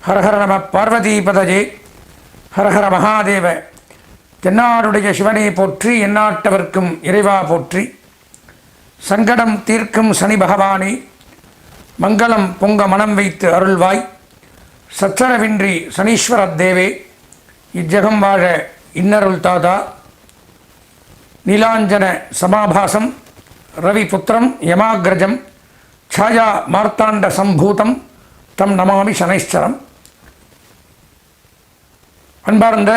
ஹரஹர நம பார்வதிபதஜே ஹரஹர மகாதேவ தென்னாடுடைய சிவனை போற்றி எந்நாட்டவர்க்கும் இறைவா போற்றி சங்கடம் தீர்க்கும் சனி பகவானே மங்களம் பொங்க மனம் வைத்து அருள்வாய் சச்சரவின்றி சனீஸ்வர தேவே இஜ்ஜகம் வாழ இன்னருள் தாதா நீலாஞ்சன சமாபாசம் ரவிபுத்திரம் யமாகிரஜம் ಛಾಯಾ ಮಾರ್ತಾಂಡ ಸಂಭೂತಂ தம் நமாமி சனைஸ்வரம் அன்பார்ந்த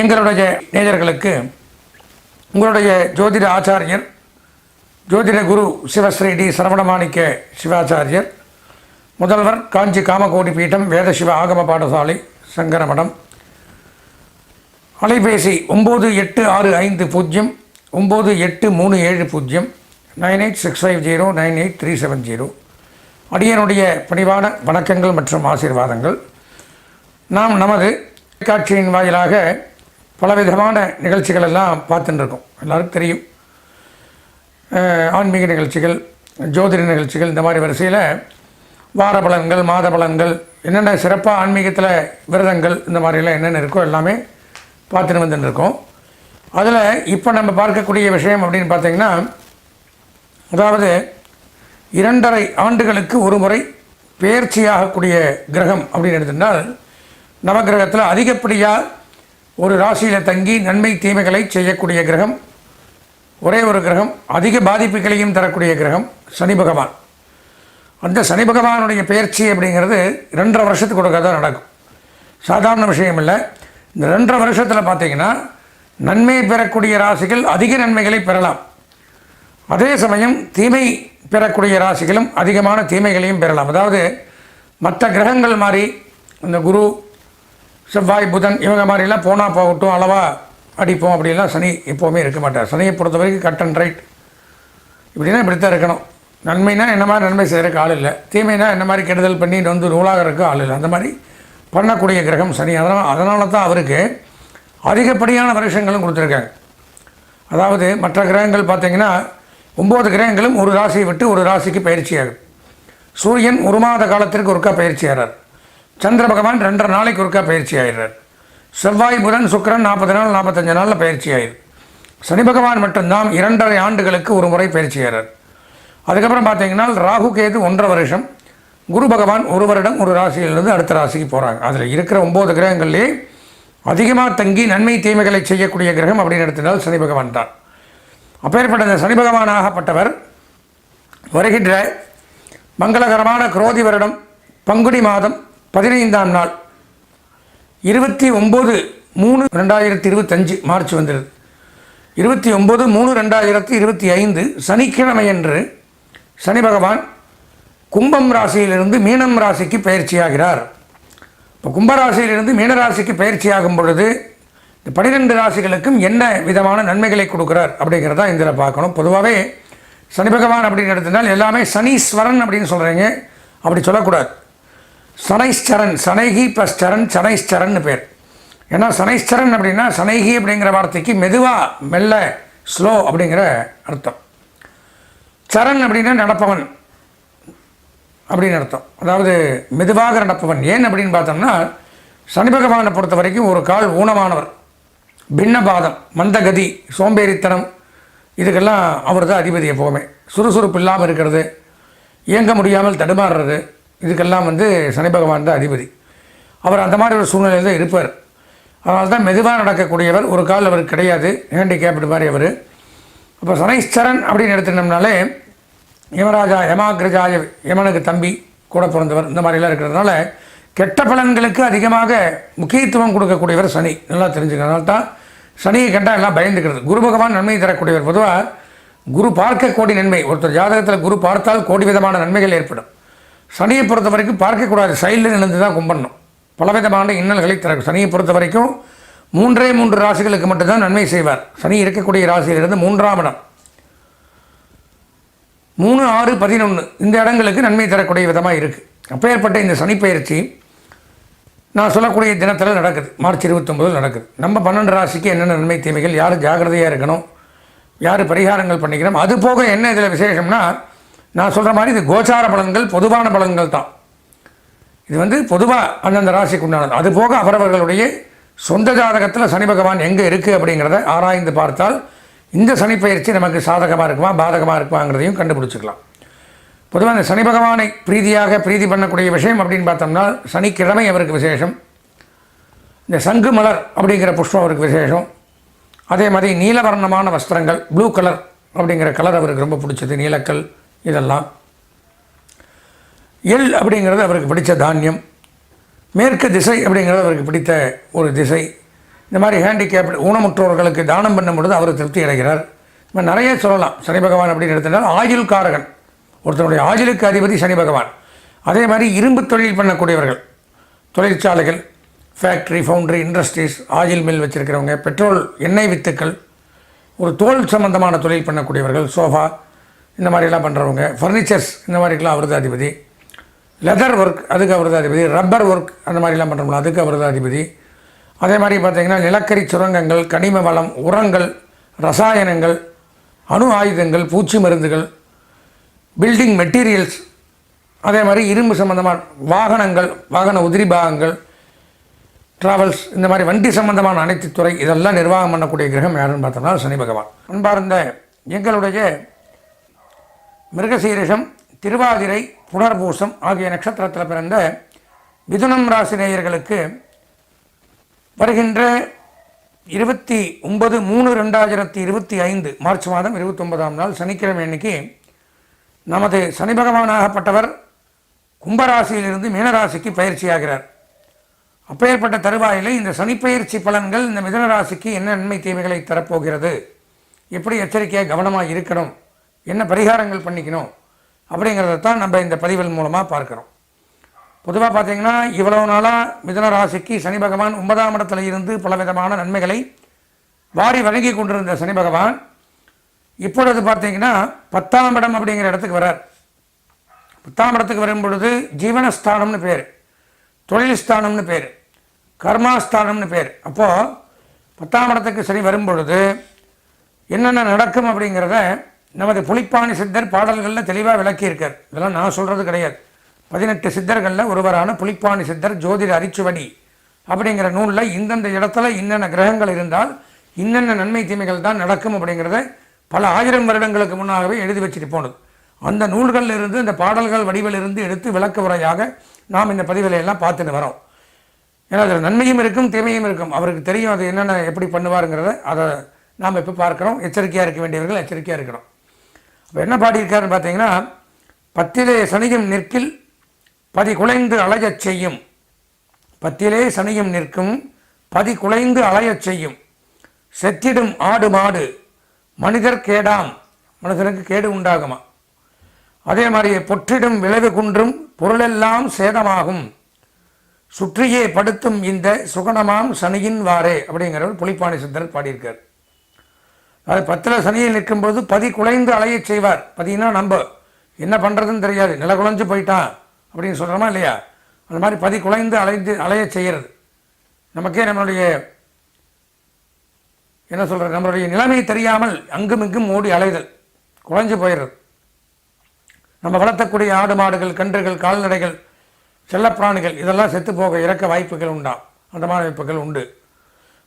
எங்களுடைய நேயர்களுக்கு உங்களுடைய ஜோதிட ஆச்சாரியர் ஜோதிட குரு சிவஸ்ரீ டி சரவணமாணிக்க சிவாச்சாரியர் முதல்வர் காஞ்சி காமகோடி பீட்டம் வேதசிவ ஆகம பாடசாலை சங்கரமடம் அலைபேசி ஒம்பது எட்டு ஆறு ஐந்து பூஜ்ஜியம் ஒம்பது எட்டு மூணு ஏழு பூஜ்ஜியம் nine eight six five zero nine eight three seven zero. அடியனுடைய பணிவான வணக்கங்கள் மற்றும் ஆசீர்வாதங்கள். நாம் நமது தொலைக்காட்சியின் வாயிலாக பலவிதமான நிகழ்ச்சிகள் எல்லாம் பார்த்துட்டுருக்கோம். எல்லாருக்கும் தெரியும். ஆன்மீக நிகழ்ச்சிகள் ஜோதிட நிகழ்ச்சிகள் இந்த மாதிரி வரிசையில் வார பலன்கள் மாத பலன்கள் என்னென்ன சிறப்பாக ஆன்மீகத்தில் விரதங்கள் இந்த மாதிரிலாம் என்னென்ன இருக்கோ எல்லாமே பார்த்துட்டு வந்துட்டு இருக்கோம் அதில் இப்போ நம்ம பார்க்கக்கூடிய விஷயம் அப்படின்னு பார்த்திங்கன்னா அதாவது இரண்டரை ஆண்டுகளுக்கு ஒரு முறை பெயர்ச்சியாகக்கூடிய கிரகம் அப்படின்னு எடுத்துட்டால் நவகிரகத்தில் அதிகப்படியாக ஒரு ராசியில் தங்கி நன்மை தீமைகளை செய்யக்கூடிய கிரகம் ஒரே ஒரு கிரகம் அதிக பாதிப்புகளையும் தரக்கூடிய கிரகம் சனி பகவான். அந்த சனி பகவானுடைய பயிற்சி அப்படிங்கிறது ரெண்டரை வருஷத்துக்கு ஒருக்கா தான் நடக்கும். சாதாரண விஷயம் இல்லை. இந்த ரெண்டரை வருஷத்தில் பார்த்தீங்கன்னா நன்மை பெறக்கூடிய ராசிகள் அதிக நன்மைகளை பெறலாம். அதே சமயம் தீமை பெறக்கூடிய ராசிகளும் அதிகமான தீமைகளையும் பெறலாம். அதாவது மற்ற கிரகங்கள் மாதிரி இந்த குரு செவ்வாய் புதன் இவங்க மாதிரிலாம் போனால் போகட்டும் அளவாக அடிப்போம் அப்படிலாம் சனி எப்போவுமே இருக்க மாட்டார். சனியை பொறுத்த வரைக்கும் கட் அண்ட் ரைட் இப்படின்னா இப்படி தான் இருக்கணும். நன்மைனா என்ன மாதிரி நன்மை செய்கிறதுக்கு ஆள் இல்லை. தீமைனா என்ன மாதிரி கெடுதல் பண்ணி வந்து நூலாகிறதுக்கு ஆள் இல்லை. அந்த மாதிரி பண்ணக்கூடிய கிரகம் சனி. அதனால் அதனால தான் அவருக்கு அதிகப்படியான வருஷங்களும் கொடுத்துருக்காங்க. அதாவது மற்ற கிரகங்கள் பார்த்தீங்கன்னா ஒம்பது கிரகங்களும் ஒரு ராசியை விட்டு ஒரு ராசிக்கு பயிற்சியாகும். சூரியன் ஒரு மாத காலத்திற்கு ஒருக்கா பயிற்சி ஆகிறார் சந்திர பகவான் ரெண்டரை நாளைக்கு ஒருக்கா பயிற்சி ஆயிடுறார். செவ்வாய் புதன் சுக்கிரன் நாற்பது நாள் நாற்பத்தஞ்சு நாளில் பயிற்சி ஆயிரு. சனி பகவான் மட்டும்தான் இரண்டரை ஆண்டுகளுக்கு ஒரு முறை பயிற்சி ஆகிறார் அதுக்கப்புறம் பார்த்தீங்கன்னா ராகு கேது ஒன்றரை வருஷம் குரு பகவான் ஒரு வருடம் ஒரு ராசியிலிருந்து அடுத்த ராசிக்கு போகிறாங்க அதில் இருக்கிற ஒம்பது கிரகங்கள்லேயே அதிகமாக தங்கி நன்மை தீமைகளை செய்யக்கூடிய கிரகம் அப்படின்னு எடுத்திருந்தால் சனி பகவான் தான். அப்பேற்பட்ட இந்த சனி பகவானாகப்பட்டவர் வருகின்ற மங்களகரமான குரோதி வருடம் பங்குனி மாதம் பதினைந்தாம் நாள் இருபத்தி ஒம்பது மூணு ரெண்டாயிரத்தி இருபத்தஞ்சு மார்ச் வந்துடுது இருபத்தி ஒம்பது மூணு ரெண்டாயிரத்தி இருபத்தி ஐந்து சனிக்கிழமையன்று சனி பகவான் கும்பம் ராசியிலிருந்து மீனம் ராசிக்கு பயிற்சியாகிறார். இப்போ கும்பராசியிலிருந்து மீனராசிக்கு பயிற்சியாகும் பொழுது இந்த பனிரெண்டு ராசிகளுக்கும் என்ன விதமான நன்மைகளை கொடுக்குறார் அப்படிங்கிறத இதில் பார்க்கணும். பொதுவாகவே சனி பகவான் அப்படின்னு எடுத்திருந்தால் எல்லாமே சனீஸ்வரன் அப்படின்னு சொல்கிறீங்க அப்படி சொல்லக்கூடாது. சனைஸ்சரன் சனைகி ப்ளஸ் சரண் சனைஸ்சரன் பேர். ஏன்னா சனைஸ்சரன் அப்படின்னா சனைகி அப்படிங்கிற வார்த்தைக்கு மெதுவாக மெல்ல ஸ்லோ அப்படிங்கிற அர்த்தம். சரண் அப்படின்னா நடப்பவன் அப்படின்னு அர்த்தம். அதாவது மெதுவாக நடப்பவன். ஏன் அப்படின்னு பார்த்தோம்னா சனி பகவானை பொறுத்த வரைக்கும் ஒரு கால் ஊனமானவர். பின்னபாதம் மந்தகதி சோம்பேறித்தனம் இதுக்கெல்லாம் அவர் தான் அதிபதி எப்போவுமே சுறுசுறுப்பு இல்லாமல் இருக்கிறது இயங்க முடியாமல் தடுமாறுறது இதுக்கெல்லாம் வந்து சனி பகவான் தான் அதிபதி. அவர் அந்த மாதிரி ஒரு சூழ்நிலையில் தான் இருப்பார். அதனால தான் மெதுவாக நடக்கக்கூடியவர் ஒரு கால் அவருக்கு கிடையாது ஹேண்டிகேப்டு மாதிரி அவர். அப்போ சனைஸ்வரன் அப்படின்னு எடுத்துட்டோம்னாலே யமராஜா யமாகிரஜாய யமனுக்கு தம்பி கூட பிறந்தவர் இந்த மாதிரிலாம் இருக்கிறதுனால கெட்ட பலன்களுக்கு அதிகமாக முக்கியத்துவம் கொடுக்கக்கூடியவர் சனி. நல்லா தெரிஞ்சுக்கிறதுனால தான் சனியை கண்டால் எல்லாம் பயந்துக்கிறது. குரு பகவான் நன்மை தரக்கூடியவர். பொதுவாக குரு பார்க்க கோடி நன்மை. ஒருத்தர் ஜாதகத்தில் குரு பார்த்தால் கோடி விதமான நன்மைகள் ஏற்படும். சனியை பொறுத்த வரைக்கும் பார்க்கக்கூடாது. சைடில் நின்று தான் கும்பிடணும். பலவிதமான இன்னல்களை தரும் சனியை பொறுத்த வரைக்கும் மூன்றே மூன்று ராசிகளுக்கு மட்டும்தான் நன்மை செய்வார். சனி இருக்கக்கூடிய ராசியிலிருந்து மூன்றாம் இடம். மூணு ஆறு பதினொன்று இந்த இடங்களுக்கு நன்மை தரக்கூடிய விதமாக இருக்குது அப்பேற்பட்ட இந்த சனிப்பெயர்ச்சி நான் சொல்லக்கூடிய தினத்தில் நடக்குது. மார்ச் இருபத்தொம்போது நடக்குது. நம்ம பன்னெண்டு ராசிக்கு என்னென்ன நன்மை தீமைகள் யார் ஜாக்கிரதையாக இருக்கணும் யார் பரிகாரங்கள் பண்ணிக்கிறோம் அது போக என்ன இதில் விசேஷம்னா நான் சொல்கிற மாதிரி இது கோச்சார பலன்கள் பொதுவான பலன்கள் தான். இது வந்து பொதுவாக அந்தந்த ராசிக்கு உண்டானது. அது போக அவரவர்களுடைய சொந்த ஜாதகத்தில் சனி பகவான் எங்கே இருக்குது அப்படிங்கிறத ஆராய்ந்து பார்த்தால் இந்த சனி பயிற்சி நமக்கு சாதகமாக இருக்குமா பாதகமாக இருக்குமாங்கிறதையும் கண்டுபிடிச்சிக்கலாம். பொதுவாக இந்த சனி பகவானை பிரீதியாக பிரீதி பண்ணக்கூடிய விஷயம் அப்படின்னு பார்த்தோம்னா சனிக்கிழமை அவருக்கு விசேஷம். இந்த சங்கு மலர் அப்படிங்கிற புஷ்பம் அவருக்கு விசேஷம். அதே மாதிரி நீலவர்ணமான வஸ்திரங்கள் ப்ளூ கலர் அப்படிங்கிற கலர் அவருக்கு ரொம்ப பிடிச்சது நீலக்கல். இதெல்லாம். எள் அப்படிங்கிறது அவருக்கு பிடித்த தானியம். மேற்கு திசை அப்படிங்கிறது அவருக்கு பிடித்த ஒரு திசை. இந்த மாதிரி ஹேண்டிகேப் ஊனமுற்றோர்களுக்கு தானம் பண்ணும் பொழுது அவர் திருப்தி அடைகிறார். இப்போ நிறைய சொல்லலாம். சனி பகவான் அப்படின்னு எடுத்துட்டால் ஆயுள் காரகன் ஒருத்தனுடைய ஆயுளுக்கு அதிபதி சனி பகவான். அதே மாதிரி இரும்பு தொழில் பண்ணக்கூடியவர்கள். தொழிற்சாலைகள் factory foundry industries oil mill வச்சுருக்கிறவங்க petrol எண்ணெய் வித்துக்கள் ஒரு தோல் சம்பந்தமான தொழில் பண்ணக்கூடியவர்கள் சோஃபா இந்த மாதிரிலாம் பண்ணுறவங்க ஃபர்னிச்சர்ஸ் இந்த மாதிரிக்கெலாம் அவரது அதிபதி லெதர் ஒர்க் அதுக்கு அவரது அதிபதி ரப்பர் ஒர்க் அந்த மாதிரிலாம் பண்ணுறோம்ல அதுக்கு அவரது அதிபதி அதே மாதிரி பார்த்திங்கன்னா நிலக்கரி சுரங்கங்கள் கனிம வளம் உரங்கள் ரசாயனங்கள் அணு ஆயுதங்கள் பூச்சி மருந்துகள் பில்டிங் மெட்டீரியல்ஸ் அதே மாதிரி இரும்பு சம்பந்தமான வாகனங்கள் வாகன உதிரி பாகங்கள் டிராவல்ஸ் இந்த மாதிரி வண்டி சம்பந்தமான அனைத்து துறை இதெல்லாம் நிர்வாகம் பண்ணக்கூடிய கிரகம் யாருன்னு பார்த்தோம்னா சனி பகவான். அன்பார்ந்த எங்களுடைய மிருகசீரிஷம் திருவாதிரை புனர்பூசம் ஆகிய நட்சத்திரத்தில் பிறந்த மிதுனம் ராசி நேயர்களுக்கு வருகின்ற இருபத்தி ஒன்பது மூணு ரெண்டாயிரத்தி இருபத்தி ஐந்து மார்ச் மாதம் இருபத்தொன்பதாம் நாள் சனிக்கிழமை அன்னைக்கு நமது சனி பகவானாகப்பட்டவர் கும்பராசியிலிருந்து மீனராசிக்கு பயிற்சியாகிறார். அப்பேற்பட்ட தருவாயிலே இந்த சனிப்பயிற்சி பலன்கள் இந்த மிதன ராசிக்கு என்ன நன்மை தீமைகளை தரப்போகிறது? எப்படி எச்சரிக்கையாக கவனமாக இருக்கணும்? என்ன பரிகாரங்கள் பண்ணிக்கணும் அப்படிங்கிறத தான் நம்ம இந்த பதிவுகள் மூலமாக பார்க்குறோம். பொதுவாக பார்த்தீங்கன்னா இவ்வளவு நாளாக மிதன ராசிக்கு சனி பகவான் ஒன்பதாம் இடத்துல இருந்து பலவிதமான நன்மைகளை வாரி வழங்கி கொண்டிருந்த சனி பகவான் இப்பொழுது பார்த்தீங்கன்னா பத்தாம் இடம் அப்படிங்கிற இடத்துக்கு வரார் பத்தாம் இடத்துக்கு வரும் பொழுது ஜீவனஸ்தானம்னு பேர் தொழில் ஸ்தானம்னு பேர் கர்மாஸ்தானம்னு பேர். அப்போது பத்தாம் இடத்துக்கு சனி வரும் பொழுது என்னென்ன நடக்கும் அப்படிங்கிறத நமது புலிப்பாணி சித்தர் பாடல்களில் தெளிவாக விளக்கியிருக்கார். இதெல்லாம் நான் சொல்கிறது கிடையாது. பதினெட்டு சித்தர்களில் ஒருவரான புலிப்பாணி சித்தர் ஜோதிட அரிச்சுவடி அப்படிங்கிற நூலில் இந்தந்த இடத்துல இன்னென்ன கிரகங்கள் இருந்தால் இன்னென்ன நன்மை தீமைகள் தான் நடக்கும் அப்படிங்கிறத பல ஆயிரம் வருடங்களுக்கு முன்னாகவே எழுதி வச்சுட்டு போனது. அந்த நூல்களில் இருந்து இந்த பாடல்கள் வடிவில் இருந்து எடுத்து விளக்க உரையாக நாம் இந்த பதிவிலையெல்லாம் பார்த்துட்டு வரோம். ஏன்னா அதில் நன்மையும் இருக்கும் தீமையும் இருக்கும். அவருக்கு தெரியும் அது என்னென்ன எப்படி பண்ணுவாருங்கிறத. அதை நாம் இப்போ பார்க்குறோம். எச்சரிக்கையாக இருக்க வேண்டியவர்கள் எச்சரிக்கையாக இருக்கிறோம். அப்போ என்ன பாடியிருக்காருன்னு பார்த்தீங்கன்னா பத்திலே சனியும் நிற்கில் பதி குலைந்து அலையச் செய்யும். பத்திலே சனியும் நிற்கும் பதி குலைந்து அலையச் செய்யும். செத்திடும் ஆடு மாடு மனிதர் கேடாம். மனிதனுக்கு கேடு உண்டாகுமா? அதே மாதிரி பொற்றிடும் விளைவு குன்றும் பொருளெல்லாம் சேதமாகும். சுற்றியே படுத்தும் இந்த சுகணமாம் சனியின் வாரே அப்படிங்கிறவர் புலிப்பாணி சித்தர் பாடியிருக்கார். அது பத்தில் சனியில் நிற்கும்போது பதி குலைந்து அலையச் செய்வார். பதினா நம்ப. என்ன பண்ணுறதுன்னு தெரியாது. நில குலைஞ்சு போயிட்டான். அப்படின்னு சொல்கிறோமா இல்லையா? அந்த மாதிரி பதி குலைந்து அலைந்து அலையச் செய்கிறது நமக்கே நம்மளுடைய என்ன சொல்கிறது நம்மளுடைய நிலைமை தெரியாமல் அங்கும் இங்கும் ஓடி அலைதல். குலைஞ்சு போயிடுறது. நம்ம வளர்த்தக்கூடிய ஆடு மாடுகள் கன்றுகள் கால்நடைகள் செல்லப்பிராணிகள் இதெல்லாம் செத்து போக இறக்க வாய்ப்புகள் உண்டாம். அந்த மாதிரி வாய்ப்புகள் உண்டு.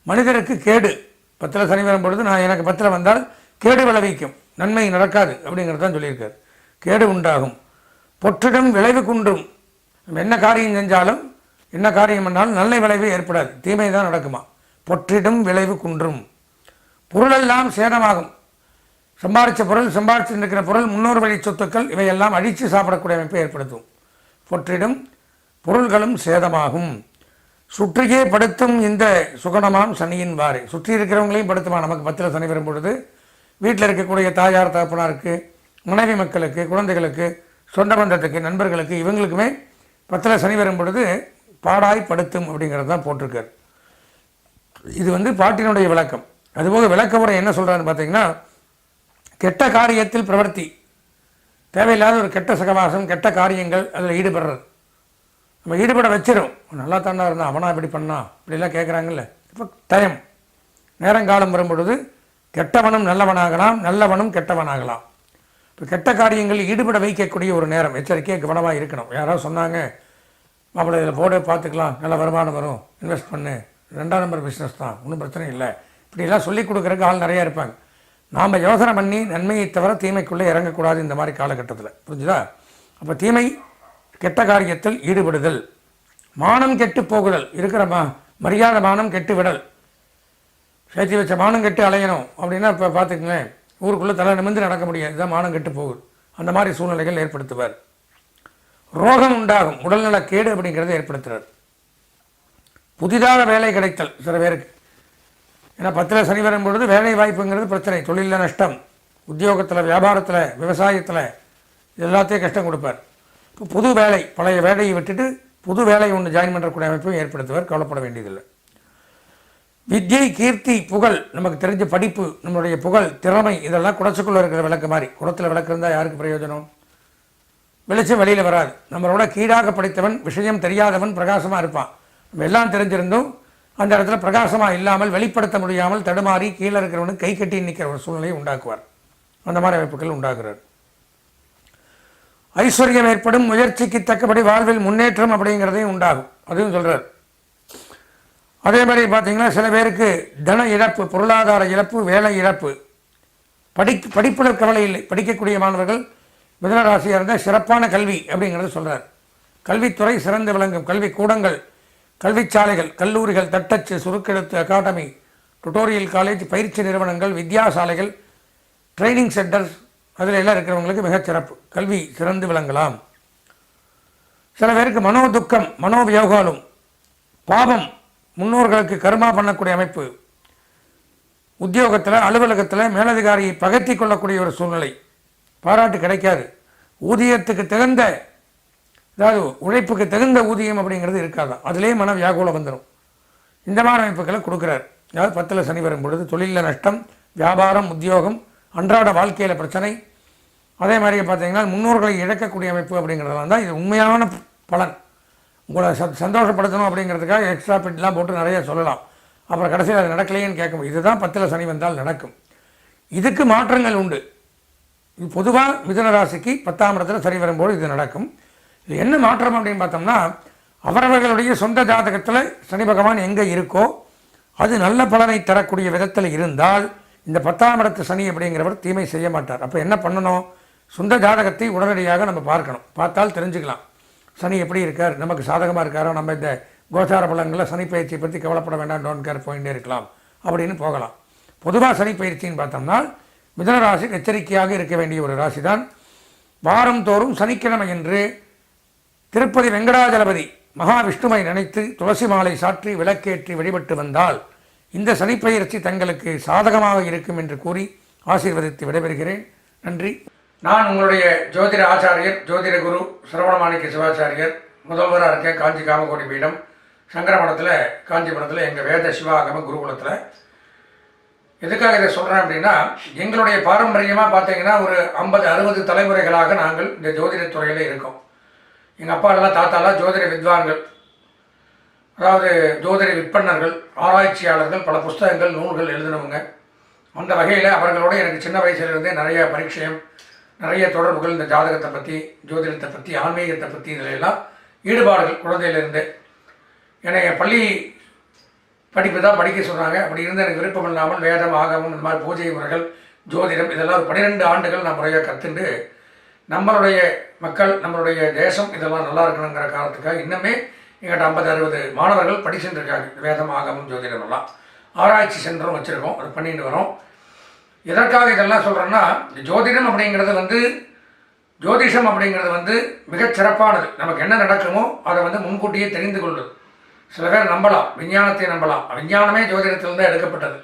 மனிதருக்கு கேடு. பத்தில் சனி வரும் பொழுது நான் எனக்கு பத்தில் வந்தால் கேடு விளைவிக்கும். நன்மை நடக்காது அப்படிங்கிறது தான் சொல்லியிருக்காரு. கேடு உண்டாகும். பொற்றிடம் விளைவு குன்றும். நம்ம என்ன காரியம் செஞ்சாலும் என்ன காரியம் பண்ணாலும் நல்ல விளைவு ஏற்படாது. தீமை தான் நடக்குமா? பொற்றிடம் விளைவு குன்றும். பொருளெல்லாம் சேதமாகும். சம்பாதிச்ச பொருள் சம்பாதிச்சு இருக்கிற பொருள் முன்னோர் வழி சொத்துக்கள் இவையெல்லாம் அழித்து சாப்பிடக்கூடிய அமைப்பை ஏற்படுத்தும். பொற்றிடும் பொருள்களும் சேதமாகும். சுற்றியே படுத்தும் இந்த சுகணமாம் சனியின் வாரி. சுற்றி இருக்கிறவங்களையும் படுத்துமா நமக்கு பத்தில் சனி வரும் பொழுது. வீட்டில் இருக்கக்கூடிய தாயார் தகப்பனாருக்கு மனைவி மக்களுக்கு குழந்தைகளுக்கு சொந்த பந்தத்துக்கு நண்பர்களுக்கு இவங்களுக்குமே பத்தில் சனி வரும் பொழுது பாடாய் படுத்தும் அப்படிங்கிறது தான் போட்டிருக்கார். இது வந்து பாட்டினுடைய விளக்கம். அதுபோக விளக்க உரை என்ன சொல்கிறான்னு பார்த்தீங்கன்னா கெட்ட காரியத்தில் பிரவர்த்தி. தேவையில்லாத ஒரு கெட்ட சகவாசம் கெட்ட காரியங்கள் அதில் ஈடுபடுறது. நம்ம ஈடுபட வச்சிடும் நல்லா தாண்டா இருந்தான் அவனா இப்படி பண்ணான் இப்படிலாம் கேட்குறாங்கல்ல இப்போ டைம் நேரங்காலம் வரும்பொழுது கெட்டவனும் நல்லவனாகலாம் நல்லவனும் கெட்டவனாகலாம். இப்போ கெட்ட காரியங்களில் ஈடுபட வைக்கக்கூடிய ஒரு நேரம். எச்சரிக்கையாக கவனமாக இருக்கணும். யாராவது சொன்னாங்க மாப்பிள்ளை இதில் போடு பார்த்துக்கலாம். நல்ல வருமானம் வரும். இன்வெஸ்ட் பண்ணு. ரெண்டாம் நம்பர் பிஸ்னஸ் தான். ஒன்றும் பிரச்சனை இல்லை. இப்படிலாம் சொல்லி கொடுக்குறக்கு ஆள் நிறையா இருப்பாங்க. நாம் யோசனை பண்ணி நன்மையை தவிர தீமைக்குள்ளே இறங்கக்கூடாது இந்த மாதிரி காலகட்டத்தில். புரிஞ்சுதா? அப்போ தீமை கெட்ட காரியத்தில் ஈடுபடுதல். மானம் கெட்டு போகுதல். இருக்கிற மா மரியாதை மானம் கெட்டு விடல். சேர்த்து வச்ச மானம் கெட்டு அலையணும் அப்படின்னா இப்போ பார்த்துக்கோங்களேன் ஊருக்குள்ளே தலை நிமிர்ந்து நடக்க முடியாது. இதுதான் மானம் கெட்டு போகுது. அந்த மாதிரி சூழ்நிலைகள் ஏற்படுத்துவார். ரோகம் உண்டாகும். உடல்நல கேடு அப்படிங்கிறத ஏற்படுத்துறார். புதிதாக வேலை கிடைத்தல். சில பேருக்கு. ஏன்னா பத்தில் சனி வரும் பொழுது வேலை வாய்ப்புங்கிறது பிரச்சனை. தொழிலில் நஷ்டம். உத்தியோகத்தில் வியாபாரத்தில் விவசாயத்தில் எல்லாத்தையும் கஷ்டம் கொடுப்பார். இப்போ புது வேலை பழைய வேலையை விட்டுட்டு புது வேலை ஒன்று ஜாயின் பண்ணுறக்கூடிய அமைப்பையும் ஏற்படுத்துவார் கவலைப்பட வேண்டியதில்லை. வித்யை கீர்த்தி புகழ் நமக்கு தெரிஞ்ச படிப்பு நம்மளுடைய புகழ் திறமை இதெல்லாம் குடச்சுக்குள்ளே இருக்கிற விளக்கு மாதிரி. குடத்தில் விளக்கு இருந்தால் யாருக்கு பிரயோஜனம்? வெளிச்சம் வெளியில் வராது. நம்மளோட கீழாக படித்தவன் விஷயம் தெரியாதவன் பிரகாசமாக இருப்பான். நம்ம எல்லாம் தெரிஞ்சிருந்தும் அந்த இடத்துல பிரகாசமாக இல்லாமல் வெளிப்படுத்த முடியாமல் தடுமாறி கீழே இருக்கிறவனுக்கு கை கட்டி நிற்கிற ஒரு சூழ்நிலையை உண்டாக்குவார். அந்த மாதிரி அமைப்புகள் உண்டாகிறார். ஐஸ்வர்யம் ஏற்படும் முயற்சிக்கு தக்கபடி வாழ்வில் முன்னேற்றம் அப்படிங்கிறதையும் உண்டாகும். அதுவும் சொல்கிறார் அதே மாதிரி பார்த்தீங்கன்னா சில பேருக்கு தன இழப்பு பொருளாதார இழப்பு வேலை இழப்பு. படி படிப்பில் கவலை இல்லை. படிக்கக்கூடிய மாணவர்கள் மிதனராசியாக இருந்தால் சிறப்பான கல்வி அப்படிங்கிறத சொல்கிறார் கல்வித்துறை சிறந்து விளங்கும். கல்வி கூடங்கள் கல்விச்சாலைகள் கல்லூரிகள் தட்டச்சு சுருக்கெழுத்து அகாடமி டுட்டோரியல் காலேஜ் பயிற்சி நிறுவனங்கள் வித்யாசாலைகள் ட்ரைனிங் சென்டர்ஸ் அதில் எல்லாம் இருக்கிறவங்களுக்கு மிகச் சிறப்பு. கல்வி சிறந்து விளங்கலாம். சில பேருக்கு மனோ துக்கம் மனோவியோகாலும் பாவம் முன்னோர்களுக்கு கர்மா பண்ணக்கூடிய அமைப்பு உத்தியோகத்தில் அலுவலகத்தில் மேலதிகாரியை பகத்தி கொள்ளக்கூடிய ஒரு சூழ்நிலை பாராட்டு கிடைக்காது. ஊதியத்துக்கு தகுந்த அதாவது உழைப்புக்கு தகுந்த ஊதியம் அப்படிங்கிறது இருக்காதான் அதிலே மன வியாகுலம் வந்துடும் இந்த மாதிரி அமைப்புகளை கொடுக்குறார். அதாவது பத்தில் சனி வரும் பொழுது தொழிலில் நஷ்டம் வியாபாரம் உத்தியோகம் அன்றாட வாழ்க்கையில் பிரச்சனை அதே மாதிரி பார்த்தீங்கன்னா முன்னோர்களை இழக்கக்கூடிய அமைப்பு அப்படிங்கிறதெல்லாம் தான் இது உண்மையான பலன். உங்களை ச சந்தோஷப்படுத்தணும் அப்படிங்கிறதுக்காக எக்ஸ்ட்ரா பிட்லாம் போட்டு நிறைய சொல்லலாம். அப்புறம் கடைசியில் அது நடக்கலையேன்னு கேட்கும் இதுதான் பத்தில் சனி வந்தால் நடக்கும். இதுக்கு மாற்றங்கள் உண்டு. இது பொதுவாக மிதுன ராசிக்கு பத்தாம் இடத்துல சரி வரும்போது இது நடக்கும். இது என்ன மாற்றம் அப்படின்னு பார்த்தோம்னா அவரவர்களுடைய சொந்த ஜாதகத்தில் சனி பகவான் எங்கே இருக்கோ அது நல்ல பலனை தரக்கூடிய விதத்தில் இருந்தால் இந்த பத்தாம் இடத்து சனி அப்படிங்கிறவர் தீமை செய்ய மாட்டார். அப்போ என்ன பண்ணணும்? சொந்த ஜாதகத்தை உடனடியாக நம்ம பார்க்கணும். பார்த்தால் தெரிஞ்சுக்கலாம். சனி எப்படி இருக்கார்? நமக்கு சாதகமாக இருக்காரோ? நம்ம இந்த கோச்சார பலங்களில் சனி பயிற்சியை பற்றி கவலைப்பட வேண்டாம். டோன் கேர் போயிட்டே இருக்கலாம். அப்படின்னு போகலாம். பொதுவாக சனி பயிற்சின்னு பார்த்தோம்னா மிதன ராசி எச்சரிக்கையாக இருக்க வேண்டிய ஒரு ராசி தான் வாரந்தோறும் சனிக்கிழமை என்று திருப்பதி வெங்கடாஜலபதி மகாவிஷ்ணுவை நினைத்து துளசி மாலை சாற்றி விளக்கேற்றி வழிபட்டு வந்தால் இந்த சனிப்பயிற்சி தங்களுக்கு சாதகமாக இருக்கும் என்று கூறி ஆசீர்வதித்து விடைபெறுகிறேன். நன்றி. நான் உங்களுடைய ஜோதிட ஆச்சாரியர் ஜோதிட குரு சரவணமாணிக்க சிவாச்சாரியர் முதல்வராக இருக்க காஞ்சி காமகோடி பீடம். சங்கரமடத்தில் காஞ்சிபுரத்தில் எங்கள் வேத சிவாகம குருகுலத்தில். எதுக்காக இதை சொல்கிறேன் அப்படின்னா எங்களுடைய பாரம்பரியமாக பார்த்தீங்கன்னா ஒரு ஐம்பது அறுபது தலைமுறைகளாக நாங்கள் இந்த ஜோதிட துறையில் இருக்கோம். எங்கள் அப்பா எல்லாம் தாத்தாலாம் ஜோதிட வித்வான்கள். அதாவது ஜோதிட விற்பனர்கள் ஆராய்ச்சியாளர்கள் பல புஸ்தகங்கள் நூல்கள் எழுதினவங்க. அந்த வகையில் அவர்களோட எனக்கு சின்ன வயசுலேருந்தே நிறைய பரிச்சயம் நிறைய தொடர்புகள் இந்த ஜாதகத்தை பற்றி ஜோதிடத்தை பற்றி ஆன்மீகத்தை பற்றி இதிலெல்லாம் ஈடுபாடுகள் குழந்தையிலிருந்து. என்னை பள்ளி படிப்பு தான் படிக்க சொன்னாங்க. அப்படி இருந்து எனக்கு விருப்பம் இல்லாமல் வேதம் ஆகமம் இந்த மாதிரி பூஜை முறைகள் ஜோதிடம் இதெல்லாம் ஒரு பன்னிரெண்டு ஆண்டுகள் நான் முறையாக கற்றுண்டு நம்மளுடைய மக்கள் நம்மளுடைய தேசம் இதெல்லாம் நல்லா இருக்கணுங்கிற காரணத்துக்காக இன்னுமே எங்கிட்ட ஐம்பது அறுபது மாணவர்கள் படிச்சுட்டு இருக்காங்க. வேதம் ஆகமம் ஜோதிடம் எல்லாம் ஆராய்ச்சி சென்டரும் வச்சுருக்கோம். அது பண்ணிட்டு வரோம். எதற்காக இதெல்லாம் சொல்கிறேன்னா ஜோதிடம் அப்படிங்கிறது வந்து ஜோதிஷம் அப்படிங்கிறது வந்து மிகச் சிறப்பானது. நமக்கு என்ன நடக்குமோ அதை வந்து முன்கூட்டியே தெரிந்து கொள்ளும் சில பேர் நம்பலாம் விஞ்ஞானத்தை நம்பலாம். விஞ்ஞானமே ஜோதிடத்திலிருந்து எடுக்கப்பட்டது.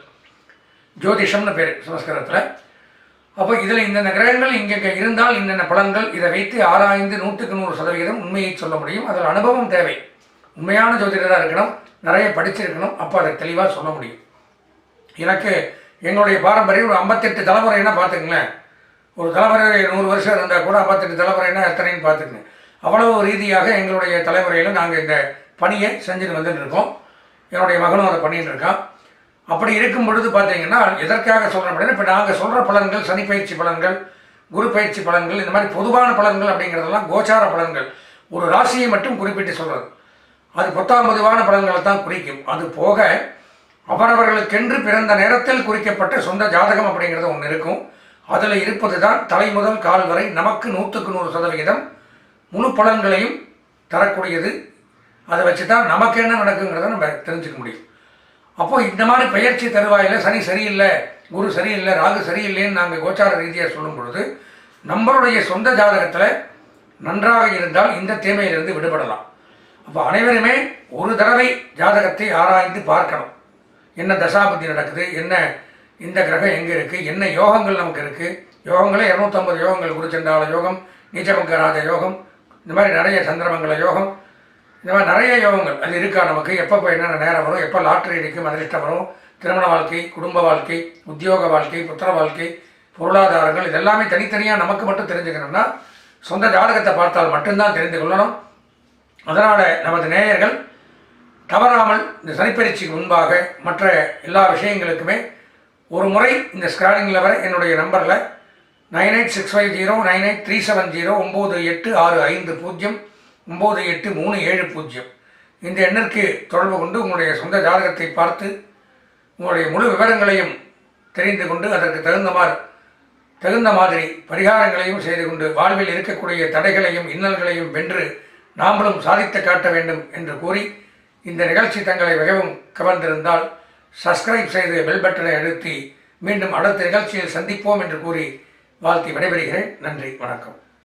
ஜோதிஷம்னு பேர் சமஸ்கிருதத்தில். அப்போ இதில் இந்தந்த கிரகங்கள் இங்கே இருந்தால் இன்னென்ன பலன்கள் இதை வைத்து ஆராய்ந்து நூற்றுக்கு நூறு சதவீதம் உண்மையை சொல்ல முடியும். அதில் அனுபவம் தேவை. உண்மையான ஜோதிடராக இருக்கணும். நிறைய படிச்சிருக்கணும். அப்போ அதை தெளிவாக சொல்ல முடியும். எனக்கு எங்களுடைய பாரம்பரியம் ஒரு ஐம்பத்தெட்டு தலைமுறைன்னா பார்த்துக்கங்களேன். ஒரு தலைமுறை நூறு வருஷம் இருந்தால் கூட ஐம்பத்தெட்டு தலைமுறைன்னா எத்தனைன்னு பார்த்துக்கங்க. அவ்வளவு ரீதியாக எங்களுடைய தலைமுறையில் நாங்கள் இந்த பணியை செஞ்சுட்டு வந்துட்டு இருக்கோம். என்னுடைய மகனும் அதை பண்ணிட்டு இருக்கான். அப்படி இருக்கும் பொழுது பார்த்தீங்கன்னா எதற்காக சொல்கிறோம் அப்படின்னா இப்போ நாங்கள் சொல்கிற பலன்கள் சனி பயிற்சி பலன்கள் குரு பயிற்சி பலன்கள் இந்த மாதிரி பொதுவான பலன்கள் அப்படிங்கிறதெல்லாம் கோச்சார பலன்கள். ஒரு ராசியை மட்டும் குறிப்பிட்டு சொல்கிறது அது பத்தாம் பொதுவான பலன்களை தான் குறிக்கும். அது போக அவரவர்களுக்கென்று பிறந்த நேரத்தில் குறிக்கப்பட்ட சொந்த ஜாதகம் அப்படிங்கிறது ஒன்று இருக்கும். அதில் இருப்பது தான் தலை முதல் கால் வரை நமக்கு நூற்றுக்கு நூறு சதவிகிதம் முழு பலன்களையும் தரக்கூடியது. அதை வச்சு தான் நமக்கு என்ன நடக்குங்கிறத நம்ம தெரிஞ்சுக்க முடியும். அப்போ இந்த மாதிரி பெயர்ச்சி தருவாயில் சனி சரியில்லை குரு சரியில்லை ராகு சரியில்லைன்னு நாங்கள் கோச்சார ரீதியாக சொல்லும் பொழுது நம்மளுடைய சொந்த ஜாதகத்தில் நன்றாக இருந்தால் இந்த தீமையிலிருந்து விடுபடலாம். அப்போ அனைவருமே ஒரு தடவை ஜாதகத்தை ஆராய்ந்து பார்க்கணும். என்ன தசாபதி நடக்குது என்ன இந்த கிரகம் எங்கே இருக்குது என்ன யோகங்கள் நமக்கு இருக்குது யோகங்களே இரநூத்தம்பது யோகங்கள் குருச்சண்டால யோகம் நீச்சபங்க ராஜ யோகம் இந்த மாதிரி நிறைய சந்திரமங்கல யோகம் இந்த மாதிரி நிறைய யோகங்கள். அது இருக்கா நமக்கு? எப்பப்போ என்னென்ன நேரம் வரும்? எப்போ லாட்டரி அடிக்கும்? அதிர்ஷ்டம் வரும். திருமண வாழ்க்கை குடும்ப வாழ்க்கை உத்தியோக வாழ்க்கை புத்திர வாழ்க்கை பொருளாதாரங்கள் இதெல்லாமே தனித்தனியாக நமக்கு மட்டும் தெரிஞ்சுக்கணும்னா சொந்த ஜாதகத்தை பார்த்தால் மட்டும்தான் தெரிந்து கொள்ளணும். அதனால் நமது நேயர்கள் தவறாமல் இந்த சனிப்பயிற்சிக்கு முன்பாக மற்ற எல்லா விஷயங்களுக்குமே ஒரு முறை இந்த ஸ்கிரானிங்கில் வர என்னுடைய நம்பரில் nine eight six five zero nine eight three seven zero ஒம்பது எட்டு ஆறு ஐந்து பூஜ்ஜியம் ஒம்பது எட்டு மூணு ஏழு பூஜ்ஜியம். இந்த எண்ணிற்கு தொடர்பு கொண்டு உங்களுடைய சொந்த ஜாதகத்தை பார்த்து உங்களுடைய முழு விவரங்களையும் தெரிந்து கொண்டு அதற்கு தகுந்த மாதிரி தகுந்த மாதிரி பரிகாரங்களையும் செய்து கொண்டு வாழ்வில் இருக்கக்கூடிய தடைகளையும் இன்னல்களையும் வென்று நாமளும் சாதித்து காட்ட வேண்டும் என்று கூறி இந்த நிகழ்ச்சி தங்களை மிகவும் கவர்ந்திருந்தால் சப்ஸ்கிரைப் செய்து பெல் பட்டனை அழுத்தி மீண்டும் அடுத்த நிகழ்ச்சியில் சந்திப்போம் என்று கூறி வாழ்த்தி விடைபெறுகிறேன். நன்றி வணக்கம்.